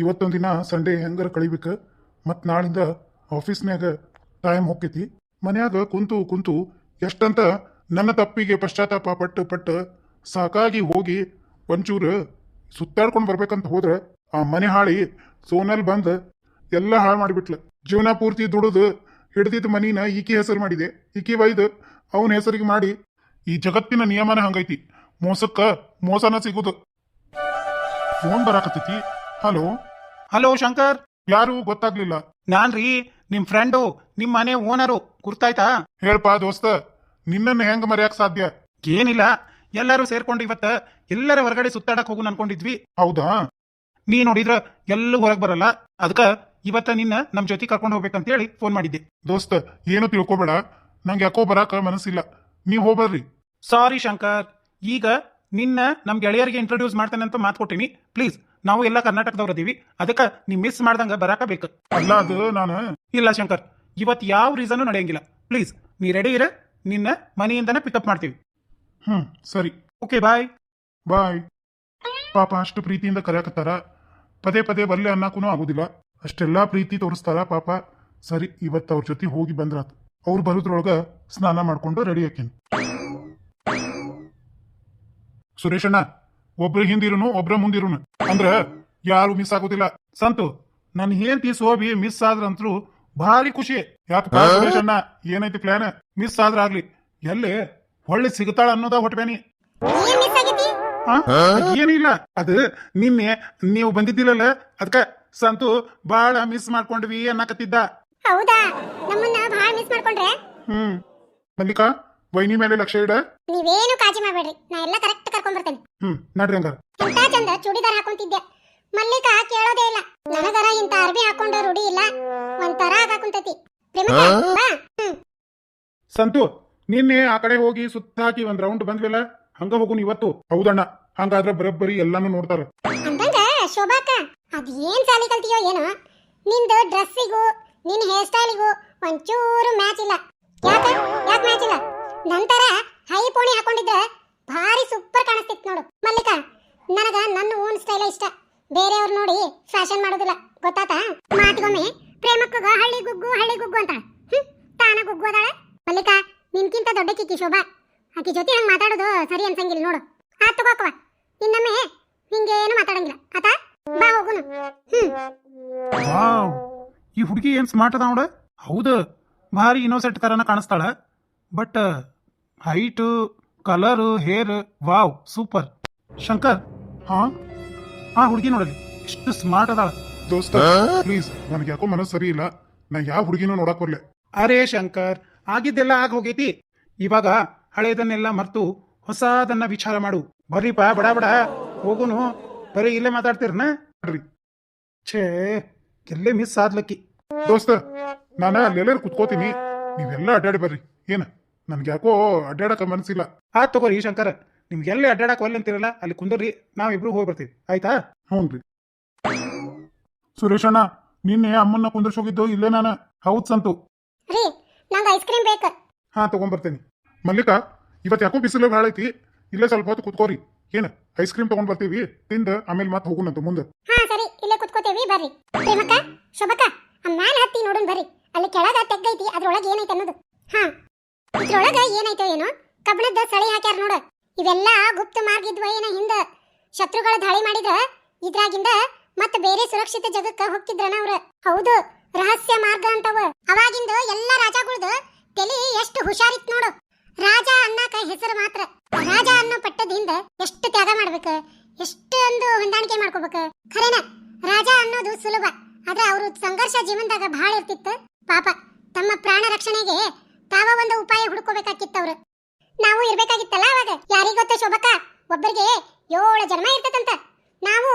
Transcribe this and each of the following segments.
ಇವತ್ತೊಂದು ದಿನ ಸಂಡೇ ಹೆಂಗಾರ ಕಳಿಬೇಕು? ಮತ್ತು ನಾಳಿಂದ ಆಫೀಸ್ನ್ಯಾಗ ಟೈಮ್ ಹೋಗ್ತೈತಿ ಮನ್ಯಾಗ ಕುಂತು ಕುಂತು ಎಷ್ಟಂತ ನನ್ನ ತಪ್ಪಿಗೆ ಪಶ್ಚಾತ್ತಾಪ ಪಟ್ಟು ಪಟ್ಟು ಸಾಕಾಗಿ ಹೋಗಿ ಒಂಚೂರು ಸುತ್ತಾಡ್ಕೊಂಡು ಬರ್ಬೇಕಂತ ಹೋದ್ರೆ ಆ ಮನೆ ಹಾಳಿ ಸೋನಲ್ಲಿ ಬಂದು ಎಲ್ಲ ಹಾಳು ಮಾಡಿಬಿಟ್ಲ. ಜೀವನ ಪೂರ್ತಿ ದುಡಿದು ಹಿಡ್ದಿದ್ದ ಮನಿನ ಈಕಿ ಹೆಸರು ಮಾಡಿದೆ. ಈಕಿ ಬೈದು ಅವನ ಹೆಸರಿಗೆ ಮಾಡಿ ಈ ಜಗತ್ತಿನ ನಿಯಮನ ಹಂಗೈತಿ. ಮೋಸಕ್ಕ ಮೋಸನ ಸಿಗುದು. ಫೋನ್ ಬರಾಕತ್ತೈತಿ. ಹಲೋ? ಹಲೋ ಶಂಕರ್? ಯಾರು? ಗೊತ್ತಾಗ್ಲಿಲ್ಲ. ನಾನ್ರಿ ನಿಮ್ ಫ್ರೆಂಡು ನಿಮ್ ಮನೆ ಓನರು ಗುರ್ತಾಯ್ತಾ? ಹೇಳ್ಪಾ ದೋಸ್ತ ನಿನ್ನನ್ನು ಹೆಂಗ್ ಮರೆಯಕ್ ಸಾಧ್ಯ? ಏನಿಲ್ಲ ಎಲ್ಲರೂ ಸೇರ್ಕೊಂಡು ಇವತ್ತ ಎಲ್ಲರ ಹೊರಗಡೆ ಸುತ್ತಾಡಕ್ ಹೋಗು ಅನ್ಕೊಂಡಿದ್ವಿ. ಹೌದಾ? ನೀ ನೋಡಿದ್ರ ಎಲ್ಲೂ ಹೊರಗ್ ಬರಲ್ಲ. ಅದಕ್ಕ ಇವತ್ತ ನಿನ್ನ ನಮ್ ಜೊತೆ ಕರ್ಕೊಂಡು ಹೋಗ್ಬೇಕಂತ ಹೇಳಿ ಫೋನ್ ಮಾಡಿದ್ದೆ. ದೋಸ್ತ ಏನು ತಿಳ್ಕೊಬೇಡ. ನಂಗೆ ಯಾಕೋ ಬರಾಕ ಮನಸ್ಸಿಲ್ಲ. ನೀವ್ ಹೋಗ್ಬರ್ರಿ. ಸಾರಿ ಶಂಕರ್. ಈಗ ನಿನ್ನ ನಮ್ಮ ಗೆಳೆಯರಿಗೆ ಇಂಟ್ರೊಡ್ಯೂಸ್ ಮಾಡ್ತೇನೆ ಅಂತ ಮಾತು ಕೊಟ್ಟಿನಿ. ಪ್ಲೀಸ್ ನಾವು ಎಲ್ಲ ಕರ್ನಾಟಕದವ್ರು ಅದೀವಿ ಅದಕ್ಕೆ ನೀ ಮಿಸ್ ಮಾಡ್ದಂಗ ಬರಾಕ ಬೇಕು. ಅಲ್ಲ ಅದು ನಾನು ಇಲ್ಲ ಶಂಕರ್ ಇವತ್ ಯಾವ ರೀಸನ್ ನಡೆಯಂಗಿಲ್ಲ. ಪ್ಲೀಸ್ ನೀ ರೆಡಿ ಇರ. ನಿನ್ನ ಮನೆಯಿಂದನೇ ಪಿಕಪ್ ಮಾಡ್ತೀವಿ. ಹ್ಮ್ ಸರಿ. ಓಕೆ ಬಾಯ್ ಬಾಯ್ ಪಾಪ ಅಷ್ಟು ಪ್ರೀತಿಯಿಂದ ಕರೆಯಕತ್ತಾರ. ಪದೇ ಪದೇ ಬರ್ಲೆ ಅನ್ನಕ್ಕೂ ಆಗುದಿಲ್ಲ. ಅಷ್ಟೆಲ್ಲ ಪ್ರೀತಿ ತೋರಿಸ್ತಾರ ಪಾಪ. ಸರಿ ಇವತ್ತು ಅವ್ರ ಜೊತೆ ಹೋಗಿ ಬಂದ್ರಾತು. ಅವ್ರು ಬರೋದ್ರೊಳಗ ಸ್ನಾನ ಮಾಡ್ಕೊಂಡು ರೆಡಿ ಆಕೇನ್. ಸುರೇಶಣ್ಣ ಒಬ್ರ ಹಿಂದಿರುನು ಒಬ್ರ ಮುಂದಿರುನು. ಅಂದ್ರ ಯಾರು ಮಿಸ್ ಆಗೋದಿಲ್ಲ. ಸಂತು ನನ್ ಹೆಂಡತಿ ಸೋಬಿ ಮಿಸ್ ಆದ್ರಂತೂ ಭಾರಿ ಖುಷಿ. ಯಾಕಪ್ಪ ಸುರೇಶಣ್ಣ ಏನೈತಿ ಪ್ಲಾನ್ ಮಿಸ್ ಆದ್ರ ಆಗ್ಲಿ. ಎಲ್ಲಿ? ಹೊಳ್ಳಿ ಸಿಗ್ತಾಳ ಅನ್ನೋದ ಹೊಟ್ಬೇನಿ ಏನ್ ಮಿಸ್ ಆಗೈತಿ? ಏನಿಲ್ಲ ಅದು ನಿನ್ನೆ ನೀವು ಬಂದಿದ್ದಿಲ್ಲಲ್ಲ ಅದಕ್ಕ ಸಂತು ಬಾಳ ಮಿಸ್ ಮಾಡ್ಕೊಂಡ್ವಿ ಅನ್ನಕತ್ತಿದ್ದ. ಹೌದಾ? ನಮ್ಮನ್ನ ಬಹಳ ಮಿಸ್ ಮಾಡ್ಕೊಂಡ್ರೆ? ಹ್ಮ್. ಮಲ್ಲಿಕಾ? ವೈನಿ ಮೇಲೆ ಲಕ್ಷ ಇಡ. ನೀವೇನು ಕಾಜಿ ಮಾಡಬೇಡ್ರಿ. ನಾ ಎಲ್ಲ ಕರೆಕ್ಟ್ ಕರ್ಕೊಂಡ್ ಬರ್ತೇನೆ. ಹ್ಮ್ ನಡ್ರಿ ಹಂಗಾರ. ಎಂತ ಚಂದ ಚೂಡಿದಾರ್ ಹಾಕೊಂತಿದ್ದೆ. ಮಲ್ಲಿಕ ಕೇಳೋದೇ ಇಲ್ಲ. ನನಗರ ಇಂತ ಅರ್ಬಿ ಹಾಕೊಂಡ ರೂಢಿ ಇಲ್ಲ. ಒಂಥರ ಆಗಾಕುಂತತಿ ಪ್ರೇಮಕ್ಕ, ಬಾ. ಹ್ಮ್. ಸಂತು ನಿನ್ನೆ ಆ ಕಡೆ ಹೋಗಿ ಸುತ್ತ ಹಾಕಿ ಒಂದ್ ರೌಂಡ್ ಬಂದ್ವಿಲ್ಲ? ಹಂಗ ಹೋಗುನ್ ಇವತ್ತು. ಹೌದಣ್ಣ. ಹಂಗಾದ್ರೆ ಬರಬ್ಬರಿ ಎಲ್ಲಾನು ನೋಡ್ತಾರ. ಅಂದಂಗ ಶೋಭಾಕ ಅದೇನ್ ಸಾಲಿ ಕಲ್ತಿಯೋ ಏನೋ? ನಿಂದು ಡ್ರೆಸ್ಸಿಗೂ ನಿನ್ ಹೇರ್ ಸ್ಟೈಲಿಗೂ ಒಂಚೂರು ಮ್ಯಾಚ್ ಇಲ್ಲ. ಯಾಕ? ಯಾಕೆ ಮ್ಯಾಚ್ ಇಲ್ಲ? ನಂತರ ಹೈ ಪೋಣಿ ಹಾಕೊಂಡಿದ್ರೆ ಭಾರಿ ಸೂಪರ್ ಕಾಣಿಸ್ತಿತ್ತು ನೋಡು. ಮಲ್ಲಿಕ, ನನಗ ನನ್ನ ಓನ್ ಸ್ಟೈಲ್ ಇಷ್ಟ. ಬೇರೆಯವ್ರು ನೋಡಿ ಫ್ಯಾಷನ್ ಮಾಡೋದಿಲ್ಲ. ಗೊತ್ತಾತಾ? ಮಾತಿಗೊಮ್ಮೆ ಪ್ರೇಮಕ್ಕಗ ಹಳ್ಳಿ ಗುಗ್ಗು ಹಳ್ಳಿ ಗುಗ್ಗು ಅಂತ. ತಾನ ಗುಗ್ಗು ಅದಾಳೆ. ಮಲ್ಲಿಕ, ನಿನ್ಕಿಂತ ದೊಡ್ಡ ಕಿಕ್ಕಿ ಶೋಭಾ. ಆಕಿ ಜೊತೆ ಹಂಗ್ ಮಾತಾಡೋದು ಸರಿ ಅನ್ಸಂಗಿಲ್ಲ ನೋಡು. ಆ ತಗೋಕವ ಇನ್ನೊಮ್ಮೆ ಹಿಂಗೇನು ಮಾತಾಡಂಗಿಲ್ಲ. ಆತ, ಬಾ ಹೋಗುನು. ಹ್ಮ್. ಈ ಹುಡುಗಿ ಏನ್ ಸ್ಮಾರ್ಟ್ ಅದ ನೋಡು. ಹೌದು, ಭಾರಿ ಇನ್ನೋಸೆಂಟ್ ತರನ ಕಾಣಿಸ್ತಾಳ. But height colour hair wow super Shankar ಹಾ? ಆ ಹುಡುಗಿ ನೋಡಲಿ. ಇಷ್ಟು ಸ್ಮಾರ್ಟ್ ಅದಾಳ. ದೋಸ್ತ ಪ್ಲೀಸ್ ನನಗೆ ಯಾಕೋ ಮನಸ್ಸು ಸರಿ ಇಲ್ಲ. ನಾ ಯಾವ ಹುಡುಗಿನೂ ನೋಡಕ್ ಬರ್ಲೆ. ಅರೇ ಶಂಕರ್ ಆಗಿದ್ದೆಲ್ಲ ಆಗ ಹೋಗೈತಿ. ಇವಾಗ ಹಳೇದನ್ನೆಲ್ಲ ಮರ್ತು ಹೊಸದನ್ನ ವಿಚಾರ ಮಾಡು. ಬರೀಪ ಬಡ ಬಡ ಹೋಗುನು. ಬರೀ ಇಲ್ಲೇ ಮಾತಾಡ್ತೀರನ? ನೋಡ್ರಿ ಛೇ ಎಲ್ಲೇ ಮಿಸ್ ಆದ್ಲಕ್ಕಿ. ದೋಸ್ತ ನಾನ ಅಲ್ಲೆಲ್ಲರೂ ಕುತ್ಕೋತೀನಿ. ನೀವೆಲ್ಲ ಅಡ್ಡಾಡಿ ಬರ್ರಿ. ಏನ? ನನ್ಗೆ ಯಾಕೋ ಅಡ್ಡಾಡಕ ಮನಸ್ಸಿಲ್ಲ. ಆ ತಗೋರಿ ಶಂಕರ ನಿಮ್ಗೆ ಎಲ್ಲಿ ಅಡ್ಡಾಡಕ್ ಒಲ್ಲೆ ಅಂತಿರಲ್ಲ ಅಲ್ಲಿ ಕುಂದರ್ರಿ ನಾವಿಬ್ರು ಹೋಗಿ ಬರ್ತೀವಿ. ಆಯ್ತಾ? ಹ್ಞೂನ್ರಿ ಸುರೇಶಣ್ಣ ನಿನ್ನೆ ಅಮ್ಮನ್ನ ಕುಂದರ್ಸೋಗಿದ್ದು ಇಲ್ಲೇ ನಾನು. ಹೌದ್ ಸಂತು. ರೀ ನಂಗೆ ಐಸ್ ಕ್ರೀಮ್ ಬೇಕು. ಹಾ ತಗೊಂಡ್ಬರ್ತೇನೆ ಮಲ್ಲಿಕಾ ಇವತ್ತು ಯಾಕೋ ಬಿಸಿಲು ಭಾಳ ಐತಿ? ಇಲ್ಲೇ ಸ್ವಲ್ಪ ಹೊತ್ತು ಕುತ್ಕೋರಿ. ಏನ ಐಸ್ ಕ್ರೀಮ್ ತಗೊಂಡ್ ಬರ್ತೀವಿ? ತಿಂದ ಆಮೇಲೆ ಮತ್ತೆ ಹೋಗುಣಂತ ಮುಂದೆ. ಹಾ ಸರಿ ಇಲ್ಲೇ ಕುತ್ಕೋತೇವಿ ಬರ್ರಿ. ಪ್ರೇಮಕ್ಕ ಶೋಭಕ್ಕ ಆ ಮ್ಯಾಲ ಹತ್ತಿ ನೋಡೋಣ ಬರ್ರಿ. ಅಲ್ಲಿ ಕೆಳಗ ತೆಗ್ಗೈತಿ ಅದ್ರೊಳಗೆ ಏನೈತೆ ಅನ್ನೋದು. ಹಾ. ಇದ್ರೊಳಗ ಏನೈತೋ ಏನೋ? ಕಬ್ಬಣದ ಸಳಿ ಹಾಕ್ಯಾರ ನೋಡ. ಇವೆಲ್ಲ ಗುಪ್ತ ಮಾರ್ಗ ಇದ್ವ ಏನ ಹಿಂದ? ಶತ್ರುಗಳ ದಾಳಿ ಮಾಡಿದ್ರ ಇದ್ರಾಗಿಂದ ಮತ್ತ ಬೇರೆ ಸುರಕ್ಷಿತ ಜಗಕ್ಕ ಹೋಗ್ತಿದ್ರನ ಅವ್ರ. ಹೌದು, ರಹಸ್ಯ ಮಾರ್ಗ ಅಂತವ. ಅವಾಗಿಂದ ಎಲ್ಲ ರಾಜಾಗಳದು ತಲಿ ಎಷ್ಟು ಹುಷಾರಿತ್ ನೋಡು. ರಾಜ ಅನ್ನಕ ಹೆಸರು ಮಾತ್ರ. ರಾಜ ಅನ್ನೋ ಪಟ್ಟದಿಂದ ಎಷ್ಟು ತ್ಯಾಗ ಮಾಡ್ಬೇಕ? ಎಷ್ಟೊಂದು ಹೊಂದಾಣಿಕೆ ಮಾಡ್ಕೋಬೇಕ? ಖರೇನ, ರಾಜ ಅನ್ನೋದು ಸುಲಭ. ಆದ್ರೆ ಅವರು ಸಂಘರ್ಷ ಜೀವನದಾಗ ಬಹಳ ಇರ್ತಿತ್ತು. ಪಾಪ, ತಮ್ಮ ಪ್ರಾಣ ರಕ್ಷಣೆಗೆ ತಾವ ಒಂದು ಉಪಾಯ ಹುಡುಕೋಬೇಕಾಗಿತ್ತವ್ರು. ನಾವು ಇರ್ಬೇಕಾಗಿತ್ತಲ್ಲ ಅವಾಗ? ಯಾರಿಗ್ ಗೊತ್ತ ಶೋಭಕ ಒಬ್ಬರಿಗೆ ಏಳು ಜನ್ಮ ಇರ್ತದಂತ. ನಾವು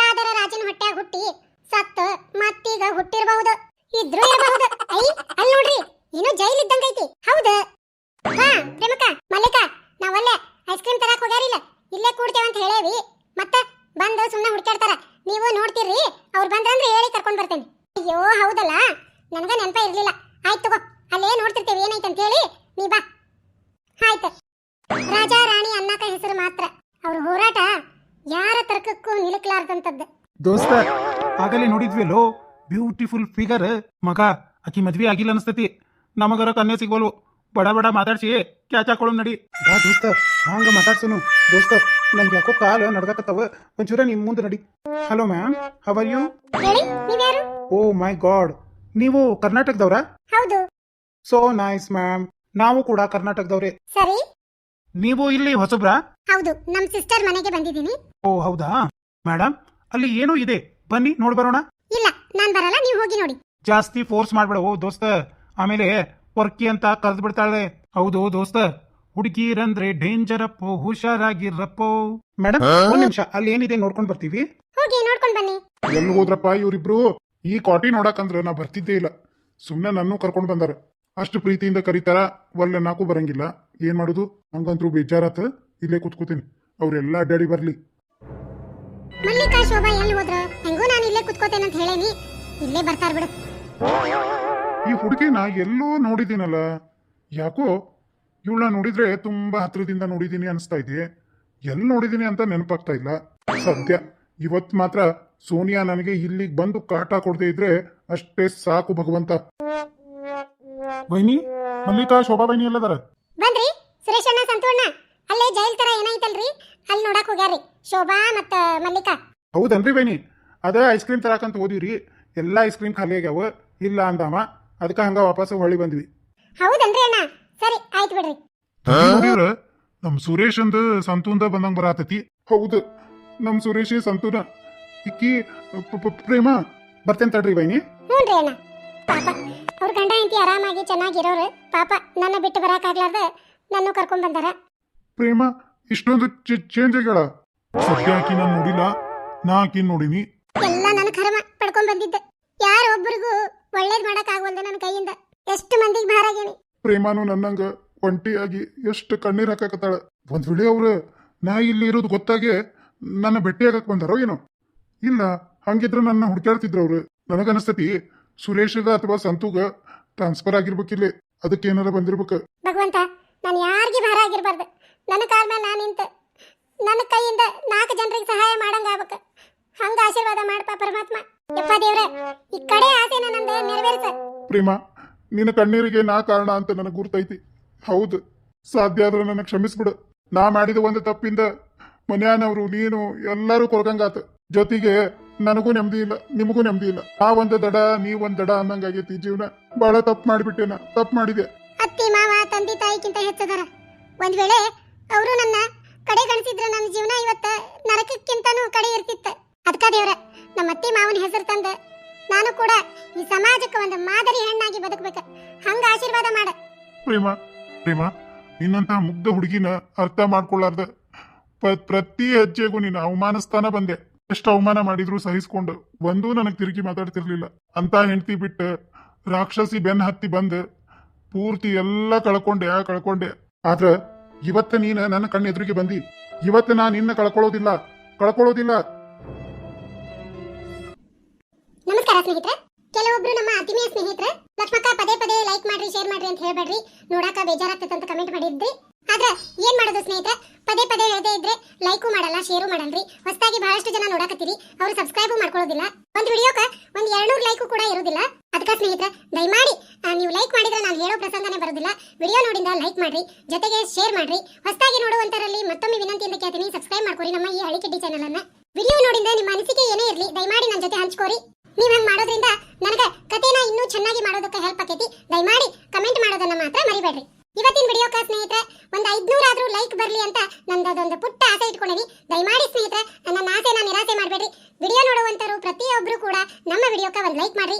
ಯಾವ್ದಾರ ರಾಜನ ಹೊಟ್ಟ್ಯಾಗ ಹುಟ್ಟಿ ಸತ್ತ ಮತ್ತೀಗ ಹುಟ್ಟಿರಬಹುದು. ಇದ್ರು ಇರಬಹುದು. ಐ ಅಲ್ಲಿ ನೋಡ್ರಿ, ಏನು ಜೈಲ್ ಇದ್ದಂಗೈತಿ ಹೌದು. ಹಾ ಪ್ರೇಮಕ ಮಲ್ಲಿಕ ನಾವಲ್ಲೇ ಐಸ್ ಕ್ರೀಮ್ ತರಕ್ ಹೋಗ್ಯಾರಿಲ್ಲ. ಇಲ್ಲೇ ಕೂಡ್ತೇವೆ ಅಂತ ಹೇಳೇವಿ. ಮತ್ತ ಬಂದು ಸುಮ್ಮನೆ ಹುಡ್ಕಾಡ್ತಾರ ನೀವು ನೋಡ್ತೀರಿ ಅವ್ರು ಬಂದ್ರಂದ್ರೆ ಹೇಳಿ ಕರ್ಕೊಂಡ್ ಬರ್ತೇನೆ. ಅಯ್ಯೋ, ಹೌದಲ್ಲ? ನನಗ ನೆನಪ ಇರ್ಲಿಲ್ಲ. ಆಯ್ತು ತಗೋ. ಅಲ್ಲೇ ನೋಡ್ತಿರ್ತೇವೆ ಏನೈತೆ ಅಂತ ಹೇಳಿ ನೀ ಬಾ. ಆಯ್ತು. ರಾಜ ರಾಣಿ ಅನ್ನಕ ಹೆಸರು ಮಾತ್ರ. ಅವ್ರ ಹೋರಾಟ ಯಾರ ತರ್ಕಕ್ಕೂ ನಿಲುಕ್ಲಾರ್ದಂತದ್ದು. ದೋಸ್ತ ಆಗಲೇ ನೋಡಿದ್ವಿಲ್ಲೋ? ಬ್ಯೂಟಿಫುಲ್ ಫಿಗರ್ ಮಗ ಆಕಿ ಮದ್ವೆ ಆಗಿಲ್ಲ ಅನಿಸ್ತತಿ. ನಮಗರ ಕನ್ಯೆ ಸಿಗೋಲ್ವು ಬಡ ಬಡ ಮಾತಾಡ್ಸಿ ಕ್ಯಾಚ್ ಹಾಕೊಳ್ಳೋ ನಡಿ. ಬಾ ದೋಸ್ತ ಹಂಗ ಮಾತಾಡ್ಸನು. ದೋಸ್ತ ನಮ್ಗೆ ಯಾಕೋ ಕಾಲು ನಡ್ದಾಕತ್ತವ ಒಂಚೂರ ನಿಮ್ ಮುಂದೆ ನಡಿ. Hello ma'am how are you oh my God ನೀವು ಕರ್ನಾಟಕದವ್ರಾ? ಹೌದು. ಸೋ ನೈಸ್ ಮ್ಯಾಮ್ ನಾವು ಕೂಡ ಕರ್ನಾಟಕದವ್ರೆ. ಸರಿ. ನೀವು ಇಲ್ಲಿ ಹೊಸಬ್ರಾ? ಹೌದು ನಮ್ ಸಿಸ್ಟರ್ ಮನೆಗೆ ಬಂದಿದ್ದೀನಿ. ಓ ಹೌದಾ? ಮೇಡಮ್ ಅಲ್ಲಿ ಏನೋ ಇದೆ. ಬನ್ನಿ ನೋಡ್ ಬರೋಣ. ಇಲ್ಲ ನಾನ್ ಬರಲ್ಲ ನೀವು ಹೋಗಿ ನೋಡಿ. ಜಾಸ್ತಿ ಫೋರ್ಸ್ ಮಾಡ್ಬೇಡ. ಓ ದೋಸ್ತ ಆಮೇಲೆ ವರ್ಕಿ ಅಂತ ಕರೆದು ಬಿಡ್ತಾಳೆ. ಹೌದು ದೋಸ್ತ. ಹುಡುಗಿರಂದ್ರೆ ಡೇಂಜರ್ ಅಪ್ಪೋ ಹುಷಾರಾಗಿರಪ್ಪೋ ಮೇಡಮ್ ಒಂದ್ ನಿಮಿಷ ಅಲ್ಲಿ ಏನಿದೆ ನೋಡ್ಕೊಂಡ್ ಬರ್ತೀವಿ? ಹೋಗಿ ನೋಡ್ಕೊಂಡ್ ಬನ್ನಿ. ಎಲ್ಲಿ ಹೋದ್ರಪ್ಪ ಇವ್ರಿಬ್ರು? ಈ ಕಾಟಿ ನೋಡಕಂದ್ರ ನಾ ಬರ್ತಿದ್ದೇ ಇಲ್ಲ. ಸುಮ್ಮನೆ ನನ್ನೂ ಕರ್ಕೊಂಡು ಬಂದಾರ. ಅಷ್ಟು ಪ್ರೀತಿಯಿಂದ ಕರೀತಾರ ಒಲ್ಲೆ ನಾಕು ಬರಂಗಿಲ್ಲ. ಏನ್ ಮಾಡುದು? ನಂಗಂತರೂ ಬೇಜಾರಾತ ಇಲ್ಲೇ ಕುತ್ಕೋತೀನಿ. ಅವ್ರೆಲ್ಲ ಅಡ್ಡಾಡಿ ಬರ್ಲಿ. ಮಲ್ಲಿಕಾ ಶೋಭಾ ಎಲ್ಲಿ ಹೋದ್ರ? ಹೆಂಗೂ ನಾನು ಇಲ್ಲೇ ಕುತ್ಕೋತೇನೆ ಅಂತ ಹೇಳೇನಿ. ಇಲ್ಲೇ ಬರ್ತಾರ ಬಿಡು. ಈ ಹುಡುಗಿನ ಎಲ್ಲೋ ನೋಡಿದೀನಲ್ಲ ಯಾಕೋ ಇವಳ ನೋಡಿದ್ರೆ ತುಂಬಾ ಹತ್ರದಿಂದ ನೋಡಿದೀನಿ ಅನಿಸ್ತಾ ಇದೆ. ಎಲ್ ನೋಡಿದೀನಿ ಅಂತ ನೆನಪಾಗ್ತಾ ಇಲ್ಲ. ಸದ್ಯ ಇವತ್ ಮಾತ್ರ ಸೋನಿಯಾ ನನಗೆ ಇಲ್ಲಿಗೆ ಬಂದು ಕಾಟ ಕೊಡದೇ ಇದ್ರೆ ಅಷ್ಟೇ ಸಾಕು ಭಗವಂತ. ವೈನಿ ಮಲ್ಲಿಕಾ ಶೋಭಾ ವೈನಿ ಎಲ್ಲದಾರ? ಬಂದ್ರಿ ಸುರೇಶ್ ಅಣ್ಣ ಸಂತೋಣ್ಣ ಅಲ್ಲೇ ಜೈಲ್ ತರ ಏನಾಯ್ತಲ್ರಿ? ಅಲ್ಲಿ ನೋಡಕ್ ಹೋಗ್ಯಾರಿ ಶೋಭಾ ಮತ್ತ ಮಲ್ಲಿಕಾ. ಹೌದನ್ರಿ ವೈನಿ? ಅದ ಐಸ್ ಕ್ರೀಮ್ ತರಾಕಂತ ಹೋದಿವ್ರಿ ಎಲ್ಲ ಐಸ್ ಕ್ರೀಮ್ ಖಾಲಿ ಆಗ್ಯಾವ. ಇಲ್ಲ ಅಂದಾಮ. ಅದಕ್ಕೆ ಹಂಗ ವಾಪಸ್ ಹೊಳ್ಳಿ ಬಂದ್ವಿ. ಹೌದನ್ರಿ ಅಣ್ಣ? ಸರಿ ಆಯ್ತು ಬಿಡ್ರಿ. ನಮ್ಮ ನಮ್ ಸುರೇಶ್ ಅಂದ ಸಂತೂಂದ ಬಂದಂಗ ಬರಾತತಿ. ಹೌದು ನಮ್ ಸುರೇಶ್ ಸಂತೂನ. ಇಕ್ಕಿ ಪ್ರೇಮ ಬರ್ತೇನೆ ತಡ್ರಿ ವೈನಿ. ಹ್ಞೂ ಅಣ್ಣ. ಪಾಪ ಅವ್ರ ಗಂಡ ಹೆಂಡತಿ ಆರಾಮಾಗಿ ಚೆನ್ನಾಗಿರೋರು ಪಾಪ ನನ್ನ ಬಿಟ್ಟು ಬರಕಾಗ್ಲಾರ್ದ ನನ್ನ ಕರ್ಕೊಂಡ್ ಬಂದಾರ. ಪ್ರೇಮ ಇಷ್ಟೊಂದು ಚೇಂಜ್ ಆಗ್ಯಾಳ. ಸದ್ಯ ಆಕಿ ನಾನು ನೋಡಿಲ್ಲ ನಾ ಆಕಿ ನೋಡಿನಿ. ಎಲ್ಲ ನನ್ನ ಕರ್ಮ ಪಡ್ಕೊಂಡ್ ಬಂದಿದ್ದೆ. ಯಾರೊಬ್ಬರಿಗೂ ಒಳ್ಳೇದ್ ಮಾಡಕ್ ಆಗವಲ್ದ ನನ್ನ ಕೈಯಿಂದ. ಎಷ್ಟು ಮಂದಿಗೆ ಭಾರ ಆಗೇನಿ ಪ್ರೇಮಾನು ನನ್ನಂಗ ಒಂಟಿಯಾಗಿ ಎಷ್ಟು ಕಣ್ಣೀರ್ ಹಾಕಾಕತ್ತಾಳ. ಒಂದ್ ವೇಳೆ ಅವ್ರ ನಾ ಇಲ್ಲಿ ಇರೋದು ಗೊತ್ತಾಗೆ ನನ್ನ ಭೇಟಿಯಾಗಕ್ ಬಂದಾರೋ ಏನೋ. ಇಲ್ಲ ಹಂಗಿದ್ರ ನನ್ನ ಹುಡ್ಕ್ಯಾಡ್ತಿದ್ರು ಅವ್ರು. ನನಗನಸ್ತತಿ ಸುರೇಶ್ಗ ಅಥವಾ ಸಂತೂಗ ಟ್ರಾನ್ಸ್ಫರ್ ಆಗಿರ್ಬೇಕಿಲ್ಲಿ. ಅದಕ್ಕೆ ಏನಾರ ಬಂದಿರ್ಬೇಕು? ಭಗವಂತ ನಾನು ಯಾರಿಗೆ ಭಾರ ಆಗಿರ್ಬಾರ್ದು? ನನ್ನ ಕಾಲ ಮೇಲೆ ನಾನು ನಿಂತ ನನ್ನ ಕೈಯಿಂದ ನಾಲ್ಕು ಜನರಿಗೆ ಸಹಾಯ ಮಾಡಂಗ ಆಗ್ಬೇಕು. ಹಂಗ ಆಶೀರ್ವಾದ ಮಾಡಪ್ಪ ಪರಮಾತ್ಮ. ಯಪ್ಪ ದೇವ್ರೆ ಈ ಕಡೆ ಆಸೆನ ನಂದು ನೆರವೇರಿಸ. ಪ್ರೇಮ ನಿನ್ನ ಕಣ್ಣೀರಿಗೆ ನಾ ಕಾರಣ ಅಂತ ನನಗೆ ಗುರ್ತೈತಿ. ಹೌದು ಸಾಧ್ಯ ಆದ್ರೆ ನನಗೆ ಕ್ಷಮಿಸ್ಬಿಡು. ನಾ ಮಾಡಿದ ಒಂದು ತಪ್ಪಿಂದ ಮನ್ಯಾನವರು ನೀನು ಎಲ್ಲರೂ ಕೊರಗಂಗಾತ ಜೊತೆಗೆ ನನಗೂ ನೆಮ್ಮದಿ ಇಲ್ಲ ನಿಮಗೂ ನೆಮ್ಮದಿ ಇಲ್ಲ. ಆ ಒಂದು ದಡ ನೀ ಒಂದ್ ದಡ ಅನ್ನಂಗಾಗೈತಿ ಜೀವನ. ಬಹಳ ತಪ್ಪು ಮಾಡಿಬಿಟ್ಟೆ ನಾ ತಪ್ಪು ಮಾಡಿದೆ. ಅತ್ತಿ ಮಾವ ತಂದೆ ತಾಯಿಗಿಂತ ಹೆಚ್ಚದಾರ. ಒಂದ್ ವೇಳೆ ಅವರು ನನ್ನ ಕಡೆ ಗಣಿಸಿದ್ರ ನನ್ನ ಜೀವನ ಇವತ್ತ ನರಕಕ್ಕಿಂತನೂ ಕಡೆ ಇರ್ತಿತ್ತ. ಅದಕ್ಕ ದೇವ್ರ ನಮ್ಮ ಅತ್ತಿ ಮಾವನ ಹೆಸರು ತಂದ. ನಾನು ಕೂಡ ಈ ಸಮಾಜಕ್ಕೆ ಒಂದು ಮಾದರಿ ಹೆಣ್ಣಾಗಿ ಬದುಕಬೇಕ. ಹಂಗ ಆಶೀರ್ವಾದ ಮಾಡ. ಪ್ರೇಮ ಪ್ರೇಮ ನಿನ್ನಂತ ಮುಗ್ಧ ಹುಡುಗಿನ ಅರ್ಥ ಮಾಡ್ಕೊಳ್ಳಾರ್ದ ಪ್ರತಿ ಹೆಜ್ಜೆಗೂ ನೀನು ಅವಮಾನಸ್ಥಾನ ಬಂದೆ. ಎಷ್ಟು ಅವಮಾನ ಮಾಡಿದ್ರು ಸಹಿಸ್ಕೊಂಡು. ಒಂದೂ ನನಗೆ ತಿರುಗಿ ಮಾತಾಡ್ತಿರ್ಲಿಲ್ಲ. ಅಂತ ಹೆಂಡತಿ ಬಿಟ್ಟು ರಾಕ್ಷಸಿ ಬೆನ್ ಹತ್ತಿ ಬಂದು ಪೂರ್ತಿ ಎಲ್ಲ ಕಳ್ಕೊಂಡೆ ಕಳ್ಕೊಂಡೆ. ಆದ್ರ ಇವತ್ತ ನೀನು ನನ್ನ ಕಣ್ಣ ಎದುರಿಗೆ ಬಂದಿ. ಇವತ್ತು ನಾನು ನಿನ್ನ ಕಳ್ಕೊಳ್ಳೋದಿಲ್ಲ. ಕಳ್ಕೊಳ್ಳೋದಿಲ್ಲ. ನಮಸ್ಕಾರ ಸ್ನೇಹಿತರೆ. ಕೆಲವೊಬ್ರು ನಮ್ಮ ಆತ್ಮೀಯ ಸ್ನೇಹಿತರೆ, ಲಕ್ಷ್ಮಕ್ಕ ಪದೇ ಪದೇ ಲೈಕ್ ಮಾಡ್ರಿ ಶೇರ್ ಮಾಡ್ರಿ ಅಂತ ಹೇಳ್ಬೇಡ್ರಿ. ನೋಡಾಕ ಬೇಜಾರಾಗ್ತದೆ ಅಂತ ಕಮೆಂಟ್ ಮಾಡಿದ್ರಿ. ಆದ್ರೆ ಏನ್ ಮಾಡೋದು ಸ್ನೇಹಿತರೆ? ಪದೇ ಪದೇ ಹೇಳದೇ ಇದ್ರೆ ಲೈಕು ಮಾಡಲ್ಲ ಶೇರು ಮಾಡಲ್ರಿ. ಹೊಸದಾಗಿ ಬಹಳಷ್ಟು ಜನ ನೋಡಕತ್ತೀರಿ. ಅವರು ಸಬ್ಸ್ಕ್ರೈಬ್ ಮಾಡ್ಕೊಳ್ಳೋದಿಲ್ಲ. ಒಂದು ವಿಡಿಯೋಕ ಒಂದ್ ಎರಡ್ನೂರು ಲೈಕ್ ಕೂಡ ಇರೋದಿಲ್ಲ. ಅದಕ್ಕೆ ಸ್ನೇಹಿತರೆ, ದಯಮಾಡಿ ನೀವು ಲೈಕ್ ಮಾಡಿದ್ರೆ ನಾನು ಹೇಳೋ ಪ್ರಸಂಗನೇ ಬರೋದಿಲ್ಲ. ವಿಡಿಯೋ ನೋಡಿಂದ ಲೈಕ್ ಮಾಡ್ರಿ, ಜೊತೆಗೆ ಶೇರ್ ಮಾಡ್ರಿ. ಹೊಸದಾಗಿ ನೋಡುವಂತರಲ್ಲಿ ಮತ್ತೊಮ್ಮೆ ವಿನಂತಿಯಿಂದ ಕೇಳ್ತೀನಿ ಸಬ್ಸ್ಕ್ರೈಬ್ ಮಾಡ್ಕೊರಿ ನಮ್ಮ ಈ ಹಳಿಕೆಡ್ಡಿ ಚಾನಲ್ ಅನ್ನ. ವಿಡಿಯೋ ನೋಡಿಂದ ನಿಮ್ಮ ಅನಿಸಿಕೆ ಏನೇ ಇರಲಿ, ದಯಮಾಡಿ ನನ್ನ ಜೊತೆ ಹಂಚ್ಕೋರಿ ನೀವ್ ಹಂಗ್ ಮಾಡೋದ್ರಿಂದ ನನಗೆ ಕಥೆನ ಇನ್ನೂ ಚೆನ್ನಾಗಿ ಮಾಡೋದಕ್ಕೆ ಹೆಲ್ಪ್ ಆಕೈತಿ. ದಯಮಾಡಿ ಕಮೆಂಟ್ ಮಾಡೋದನ್ನ ಮಾತ್ರ ಮರಿಬೇಡ್ರಿ. ಇವತ್ತಿನ ವಿಡಿಯೋಕ ಸ್ನೇಹಿತರೆ, ಒಂದ್ ಐದ್ನೂರ ಎಲ್ಲರೂ ಲೈಕ್ ಬರಲಿ ಅಂತ ನಂದದೊಂದು ಪುಟ್ಟ ಆಸೆ ಇಟ್ಕೊಂಡೀನಿ. ದಯಮಾಡಿ ಸ್ನೇಹಿತರೆ, ನನ್ನ ಆಸೆನ ನಿರಾಸೆ ಮಾಡಬೇಡ್ರಿ. ವಿಡಿಯೋ ನೋಡುವಂತರು ಪ್ರತಿಯೊಬ್ಬರೂ ಕೂಡ ನಮ್ಮ ವಿಡಿಯೋಕ್ಕೆ ಒಂದು ಲೈಕ್ ಮಾಡ್ರಿ.